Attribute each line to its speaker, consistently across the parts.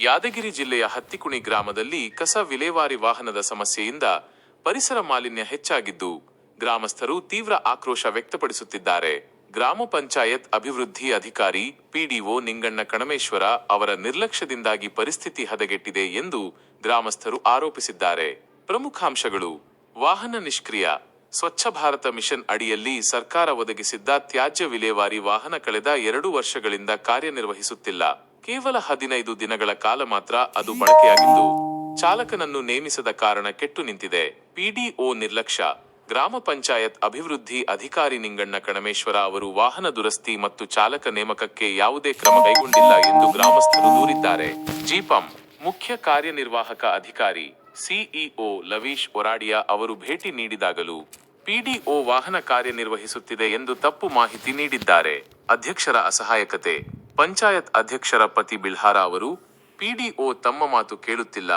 Speaker 1: ಯಾದಗಿರಿ ಜಿಲ್ಲೆಯ ಹತ್ತಿಕುಣಿ ಗ್ರಾಮದಲ್ಲಿ ಕಸ ವಿಲೇವಾರಿ ವಾಹನದ ಸಮಸ್ಯೆಯಿಂದ ಪರಿಸರ ಮಾಲಿನ್ಯ ಹೆಚ್ಚಾಗಿದ್ದು, ಗ್ರಾಮಸ್ಥರು ತೀವ್ರ ಆಕ್ರೋಶ ವ್ಯಕ್ತಪಡಿಸುತ್ತಿದ್ದಾರೆ. ಗ್ರಾಮ ಪಂಚಾಯತ್ ಅಭಿವೃದ್ಧಿ ಅಧಿಕಾರಿ ಪಿಡಿಒ ನಿಂಗಣ್ಣ ಕಣಮೇಶ್ವರ ಅವರ ನಿರ್ಲಕ್ಷ್ಯದಿಂದಾಗಿ ಪರಿಸ್ಥಿತಿ ಹದಗೆಟ್ಟಿದೆ ಎಂದು ಗ್ರಾಮಸ್ಥರು ಆರೋಪಿಸಿದ್ದಾರೆ. ಪ್ರಮುಖಾಂಶಗಳು. ವಾಹನ ನಿಷ್ಕ್ರಿಯ. ಸ್ವಚ್ಛ ಭಾರತ ಮಿಷನ್ ಅಡಿಯಲ್ಲಿ ಸರ್ಕಾರ ಒದಗಿಸಿದ್ದ ತ್ಯಾಜ್ಯ ವಿಲೇವಾರಿ ವಾಹನ ಕಳೆದ ಎರಡು ವರ್ಷಗಳಿಂದ ಕಾರ್ಯನಿರ್ವಹಿಸುತ್ತಿಲ್ಲ. ಕೇವಲ ಹದಿನೈದು ದಿನಗಳ ಕಾಲ ಮಾತ್ರ ಅದು ಬಳಕೆಯಾಗಿದ್ದು, ಚಾಲಕನನ್ನು ನೇಮಿಸದ ಕಾರಣ ಕೆಟ್ಟು ನಿಂತಿದೆ. ಪಿಡಿಒ ನಿರ್ಲಕ್ಷ್ಯ. ಗ್ರಾಮ ಪಂಚಾಯತ್ ಅಭಿವೃದ್ಧಿ ಅಧಿಕಾರಿ ನಿಂಗಣ್ಣ ಕಣಮೇಶ್ವರ ಅವರು ವಾಹನ ದುರಸ್ತಿ ಮತ್ತು ಚಾಲಕ ನೇಮಕಕ್ಕೆ ಯಾವುದೇ ಕ್ರಮ ಕೈಗೊಂಡಿಲ್ಲ ಎಂದು ಗ್ರಾಮಸ್ಥರು ದೂರಿದ್ದಾರೆ. ಜಿಪಂ ಮುಖ್ಯ ಕಾರ್ಯನಿರ್ವಾಹಕ ಅಧಿಕಾರಿ ಸಿಇಒ ಲವೀಶ್ ಒರಾಡಿಯಾ ಅವರು ಭೇಟಿ ನೀಡಿದಾಗಲೂ ಪಿಡಿಒ ವಾಹನ ಕಾರ್ಯನಿರ್ವಹಿಸುತ್ತಿದೆ ಎಂದು ತಪ್ಪು ಮಾಹಿತಿ ನೀಡಿದ್ದಾರೆ. ಅಧ್ಯಕ್ಷರ ಅಸಹಾಯಕತೆ. ಪಂಚಾಯತ್ ಅಧ್ಯಕ್ಷರ ಪತಿ ಬಿಳ್ಹಾರ ಅವರು ಪಿಡಿಒ ತಮ್ಮ ಮಾತು ಕೇಳುತ್ತಿಲ್ಲ.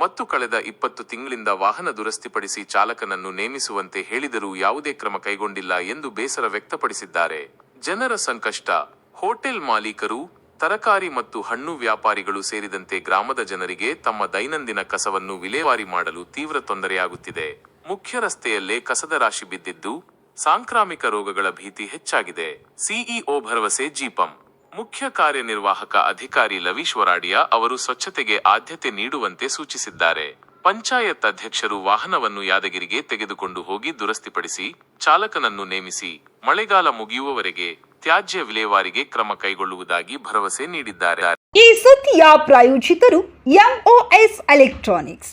Speaker 1: ಮತ್ತು ಕಳೆದ ಇಪ್ಪತ್ತು ತಿಂಗಳಿಂದ ವಾಹನ ದುರಸ್ತಿಪಡಿಸಿ ಚಾಲಕನನ್ನು ನೇಮಿಸುವಂತೆ ಹೇಳಿದರೂ ಯಾವುದೇ ಕ್ರಮ ಕೈಗೊಂಡಿಲ್ಲ ಎಂದು ಬೇಸರ ವ್ಯಕ್ತಪಡಿಸಿದ್ದಾರೆ. ಜನರ ಸಂಕಷ್ಟ. ಹೋಟೆಲ್ ಮಾಲೀಕರು, ತರಕಾರಿ ಮತ್ತು ಹಣ್ಣು ವ್ಯಾಪಾರಿಗಳು ಸೇರಿದಂತೆ ಗ್ರಾಮದ ಜನರಿಗೆ ತಮ್ಮ ದೈನಂದಿನ ಕಸವನ್ನು ವಿಲೇವಾರಿ ಮಾಡಲು ತೀವ್ರ ತೊಂದರೆಯಾಗುತ್ತಿದೆ. ಮುಖ್ಯ ರಸ್ತೆಯಲ್ಲೇ ಕಸದ ರಾಶಿ ಬಿದ್ದಿದ್ದು, ಸಾಂಕ್ರಾಮಿಕ ರೋಗಗಳ ಭೀತಿ ಹೆಚ್ಚಾಗಿದೆ. ಸಿಇಒ ಭರವಸೆ ಜಿಪಂ ಮುಖ್ಯ ಕಾರ್ಯನಿರ್ವಾಹಕ ಅಧಿಕಾರಿ ಲವೀಶ್ ವರಾಡಿಯಾ ಅವರು ಸ್ವಚ್ಛತೆಗೆ ಆದ್ಯತೆ ನೀಡುವಂತೆ ಸೂಚಿಸಿದ್ದಾರೆ. ಪಂಚಾಯತ್ ಅಧ್ಯಕ್ಷರು ವಾಹನವನ್ನು ಯಾದಗಿರಿಗೆ ತೆಗೆದುಕೊಂಡು ಹೋಗಿ ದುರಸ್ತಿಪಡಿಸಿ, ಚಾಲಕನನ್ನು ನೇಮಿಸಿ, ಮಳೆಗಾಲ ಮುಗಿಯುವವರೆಗೆ ತ್ಯಾಜ್ಯ ವಿಲೇವಾರಿಗೆ ಕ್ರಮ ಕೈಗೊಳ್ಳುವುದಾಗಿ ಭರವಸೆ ನೀಡಿದ್ದಾರೆ.
Speaker 2: ಈ ಸುದ್ದಿಯ ಪ್ರಾಯೋಜಿತರು MOS electronics